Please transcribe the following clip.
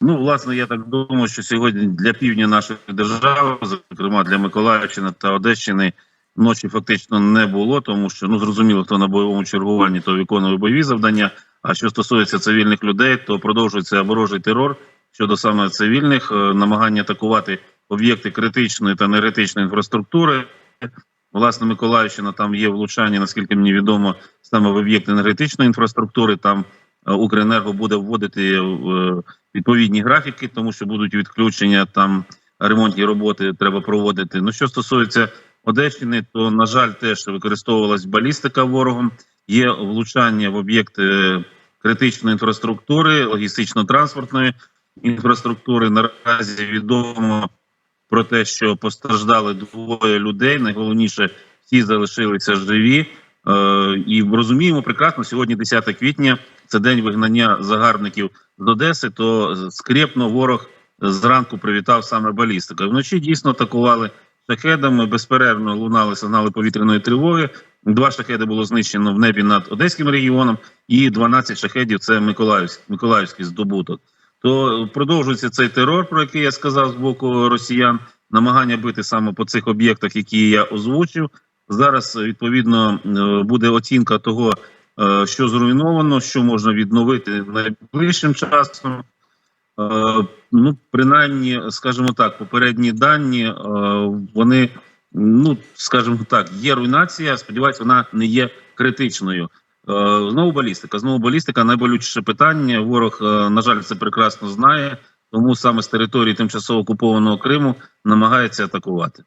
Ну, власне, я так думаю, що сьогодні для півдня нашої держави, зокрема для Миколаївщини та Одещини, ночі фактично не було, тому що ну зрозуміло, хто на бойовому чергуванні, то виконує бойові завдання. А що стосується цивільних людей, то продовжується ворожий терор щодо саме цивільних, е, намагання атакувати об'єкти критичної та енергетичної інфраструктури. Власне, Миколаївщина там є влучання, наскільки мені відомо, саме в об'єкти енергетичної інфраструктури. Там Укренерго буде вводити е, відповідні графіки, тому що будуть відключення там ремонтні роботи треба проводити. Ну що стосується Одещини, то на жаль, теж використовувалась балістика ворогом. Є влучання в об'єкти критичної інфраструктури, логістично-транспортної інфраструктури. Наразі відомо про те, що постраждали двоє людей. Найголовніше всі залишилися живі. Е, і розуміємо прекрасно, сьогодні 10 квітня, це день вигнання загарбників з Одеси. То скрепно ворог зранку привітав саме балістика. Вночі дійсно атакували шахедами. Безперервно лунали сигнали повітряної тривоги. Два шахеди було знищено в небі над Одеським регіоном, і 12 шахедів це Миколаївський, Миколаївський здобуток. То продовжується цей терор, про який я сказав з боку росіян, намагання бити саме по цих об'єктах, які я озвучив. Зараз відповідно е, буде оцінка того, що зруйновано, що можна відновити найближчим часом. Е, Ну, принаймні, скажімо так, попередні дані е, вони, ну скажімо так, є руйнація. Сподіваюсь, вона не є критичною. Е, Знову балістика. Знову балістика найболючіше питання. Ворог, е, на жаль, це прекрасно знає, тому саме з території тимчасово окупованого Криму намагається атакувати.